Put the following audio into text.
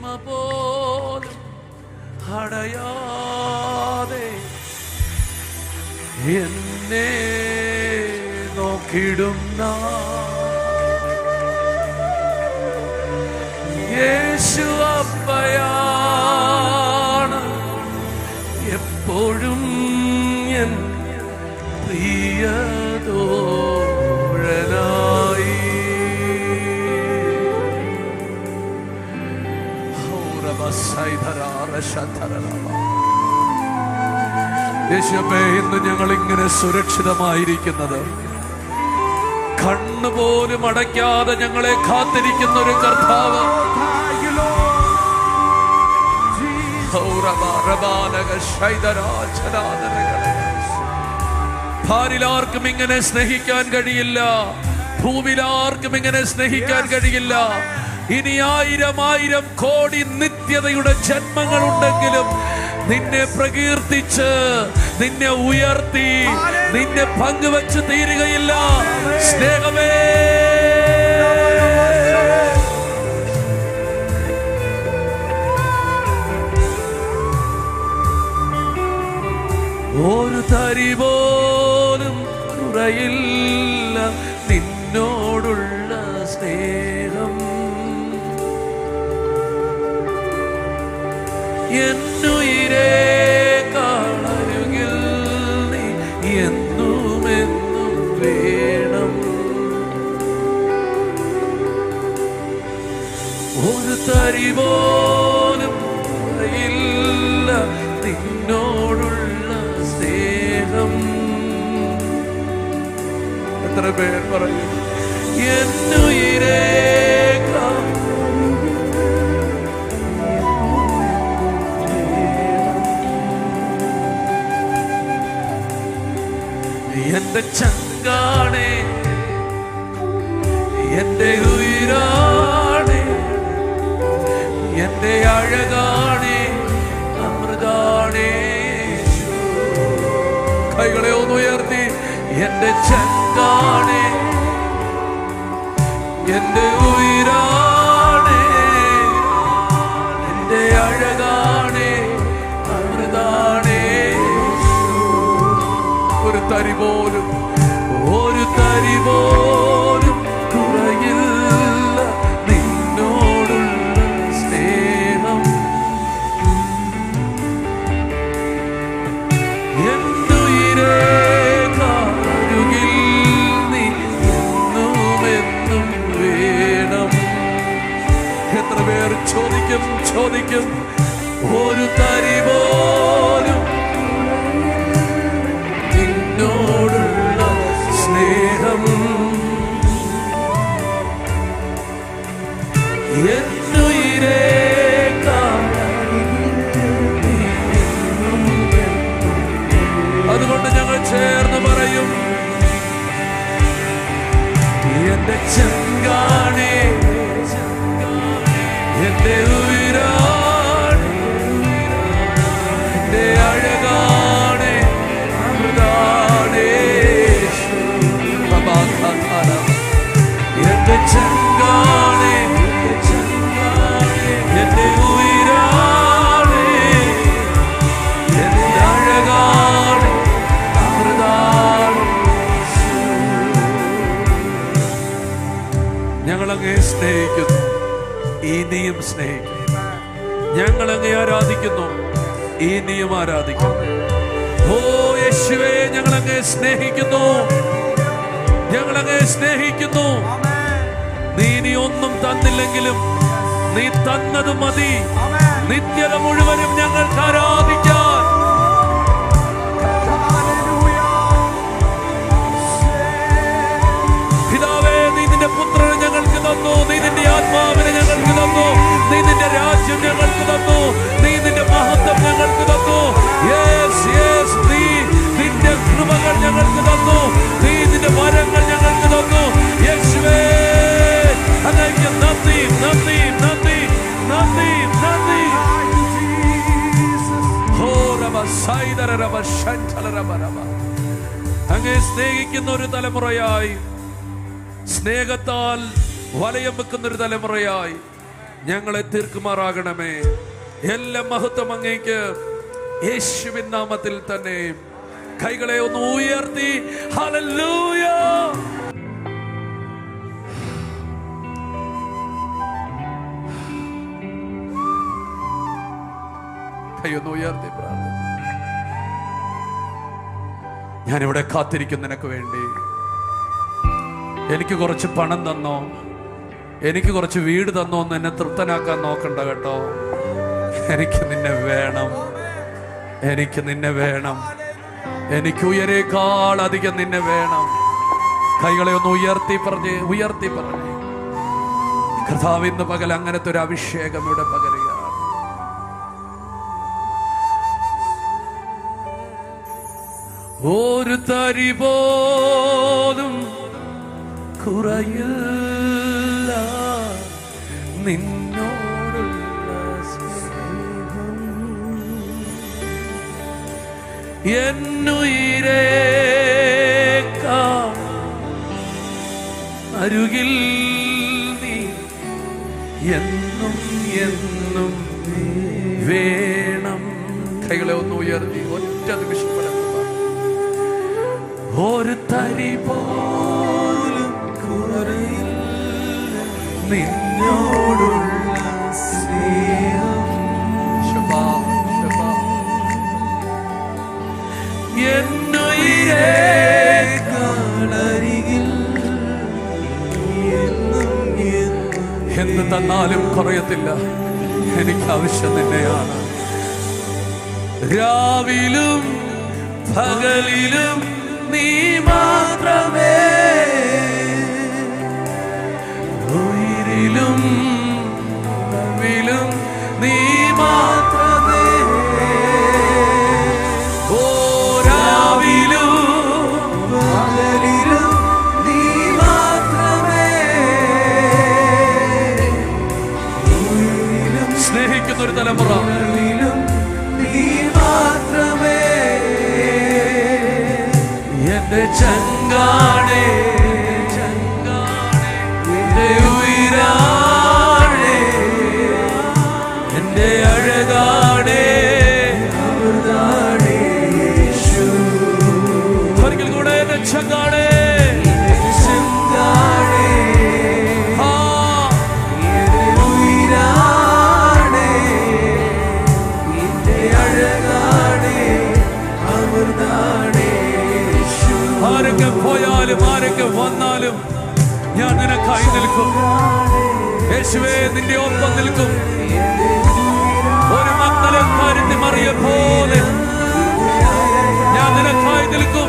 മഹിമ പോലും അടയാതെ എന്നെ നോക്കിടുന്ന യേശു അപ്പയാണ് എപ്പോഴും എൻ പ്രിയതോഴനായി ഇന്ന് ഞങ്ങൾ ഇങ്ങനെ സുരക്ഷിതമായിരിക്കുന്നത് കണ്ണുപോലും അടയ്ക്കാതെ ഞങ്ങളെ കാത്തിരിക്കുന്ന ഒരു കർത്താവ്. ഭാരിലാർക്കും ഇങ്ങനെ സ്നേഹിക്കാൻ കഴിയില്ല. ഭൂമിയിലാർക്കും ഇങ്ങനെ സ്നേഹിക്കാൻ കഴിയില്ല. ഇനി ആയിരം ആയിരം കോടി നിത്യതയുടെ ജന്മങ്ങൾ ഉണ്ടെങ്കിലും നിന്നെ പ്രകീർത്തിച്ച് നിന്നെ ഉയർത്തി നിന്നെ പങ്കുവച്ച് തീരുകയില്ല. സ്നേഹമേ. ഒരു തരി എന്നുയിരേ എത്ര പേർ പറയും എന്നുയിരേ എന്റെ ചങ്കാണേ. എന്റെ ഉയരാണേ. എന്റെ അഴകാണേ. അമൃതാണേ. കൈകളെ ഒന്ന് ഉയർത്തി. എന്റെ ചങ്കാണേ. എന്റെ ഉയരാണേ. എന്റെ അഴകാണേ. അമൃതാണേ. ഒരു തരി പോലും ഒരു തരി ഞങ്ങളങ്ങേ ആരാധിക്കുന്നു. ഈ ഇനിയും ആരാധിക്കുന്നു ഓ യേശുവേ ഞങ്ങൾ അങ്ങേ സ്നേഹിക്കുന്നു. ഞങ്ങൾ അങ്ങേ സ്നേഹിക്കുന്നു. നീ ഇനി ഒന്നും തന്നില്ലെങ്കിലും നീ തന്നത് മതി. നിത്യത മുഴുവനും ഞങ്ങൾക്ക് ആരാധിക്കാൻ സ്നേഹിക്കുന്ന ഒരു തലമുറയായി. സ്നേഹത്താൽ വലയം വെക്കുന്ന ഒരു തലമുറയായി. ഞങ്ങളെ തീർക്കുമാറാകണമേ. എല്ലാ മഹത്വം അങ്ങേക്ക് യേശുവിൻ നാമത്തിൽ തന്നെ. കൈകളെ ഒന്ന് ഉയർത്തി. കൈ ഒന്ന് ഉയർത്തി പ്രാർത്ഥന ഞാനിവിടെ കാത്തിരിക്കും നിനക്ക് വേണ്ടി. എനിക്ക് കുറച്ച് പണം തന്നോ? എനിക്ക് കുറച്ച് വീട് തന്നോ എന്ന് എന്നെ തൃപ്തനാക്കാൻ നോക്കണ്ട കേട്ടോ. എനിക്ക് നിന്നെ വേണം. എനിക്ക് നിന്നെ വേണം. എനിക്ക് ഉയരേക്കാൾ അധികം നിന്നെ വേണം. കൈകളെ ഒന്ന് ഉയർത്തി പറഞ്ഞ് ഉയർത്തി പറഞ്ഞ്. കഥാവിന്ന് പകൽ അങ്ങനത്തെ ഒരു അഭിഷേകം ഇവിടെ പകരുകയാണ്. ഒരു തരി പോലും കുറയില്ല. നിന്നോടുള്ള സ്നേഹം എന്നുയിരേക്കാ അരുകിൽ നീ എന്നും എന്നും വേണം. കൈകളെ ഒന്ന് ഉയർത്തി ഒറ്റ നിമിഷം ഒരു തരി പോലും കുറയില്ല നിന്നോടുള്ള സ്നേഹം. ശബാ. എന്നുയിരേക്കാളരികിൽ എന്ത് തന്നാലും കുറയത്തില്ല. എനിക്ക് ആവശ്യം തന്നെയാണ്. രാവിലും പകലിലും നീ മാത്രമേ. ഉയരിലും നീ പോയാലും ആരൊക്കെ വന്നാലും ഞാൻ നിനക്കായി നിൽക്കും. യേശുവേ നിന്റെ ഒപ്പം നിൽക്കും. ഒരു മക്കളെ കാര്യത്തിൽ മറിയ പോലെ ഞാൻ നിനക്കായി നിൽക്കും.